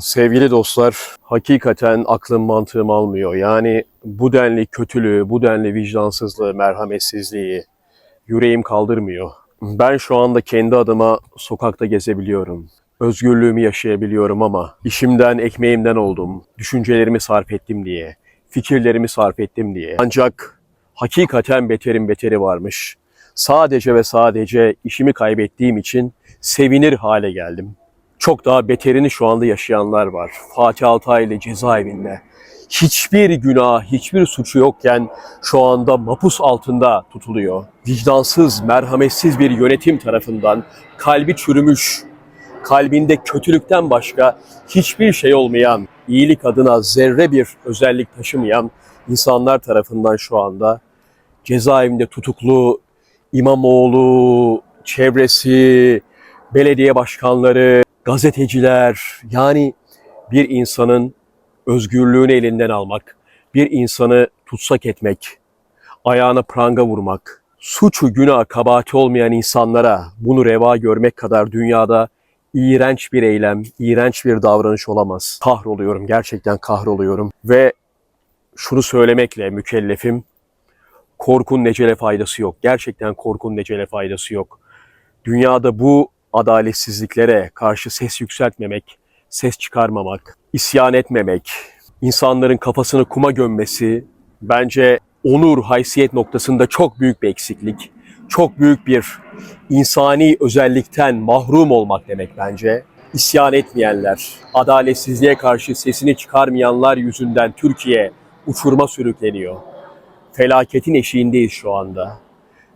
Sevgili dostlar, hakikaten aklım mantığım almıyor. Yani bu denli kötülüğü, bu denli vicdansızlığı, merhametsizliği yüreğim kaldırmıyor. Ben şu anda kendi adıma sokakta gezebiliyorum. Özgürlüğümü yaşayabiliyorum ama işimden, ekmeğimden oldum. Düşüncelerimi sarf ettim diye, fikirlerimi sarf ettim diye. Ancak hakikaten beterin beteri varmış. Sadece ve sadece işimi kaybettiğim için sevinir hale geldim. Çok daha beterini şu anda yaşayanlar var. Fatih Altaylı cezaevinde. Hiçbir günah, hiçbir suçu yokken şu anda mapus altında tutuluyor. Vicdansız, merhametsiz bir yönetim tarafından kalbi çürümüş, kalbinde kötülükten başka hiçbir şey olmayan, iyilik adına zerre bir özellik taşımayan insanlar tarafından şu anda cezaevinde tutuklu İmamoğlu, çevresi, belediye başkanları, gazeteciler yani bir insanın özgürlüğünü elinden almak, bir insanı tutsak etmek, ayağına pranga vurmak, suçu günah kabahati olmayan insanlara bunu reva görmek kadar dünyada iğrenç bir eylem, iğrenç bir davranış olamaz. Kahroluyorum, gerçekten kahroluyorum ve şunu söylemekle mükellefim, korkun necele faydası yok. Gerçekten korkun necele faydası yok. Dünyada bu adaletsizliklere karşı ses yükseltmemek, ses çıkarmamak, isyan etmemek, insanların kafasını kuma gömmesi bence onur, haysiyet noktasında çok büyük bir eksiklik. Çok büyük bir insani özellikten mahrum olmak demek bence. İsyan etmeyenler, adaletsizliğe karşı sesini çıkarmayanlar yüzünden Türkiye uçurma sürükleniyor felaketin eşiğindeyiz şu anda.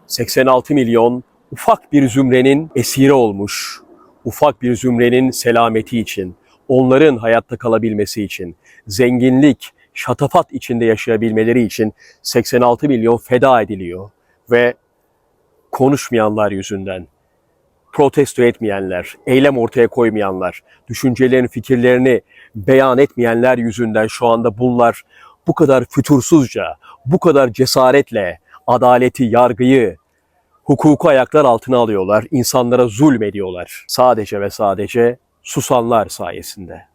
86 milyon ufak bir zümrenin esiri olmuş. Ufak bir zümrenin selameti için, onların hayatta kalabilmesi için, zenginlik, şatafat içinde yaşayabilmeleri için 86 milyon feda ediliyor ve konuşmayanlar yüzünden, protesto etmeyenler, eylem ortaya koymayanlar, düşüncelerini, fikirlerini beyan etmeyenler yüzünden şu anda bunlar bu kadar fütursuzca, bu kadar cesaretle adaleti, yargıyı, hukuku ayaklar altına alıyorlar, insanlara zulmediyorlar. Sadece ve sadece susanlar sayesinde.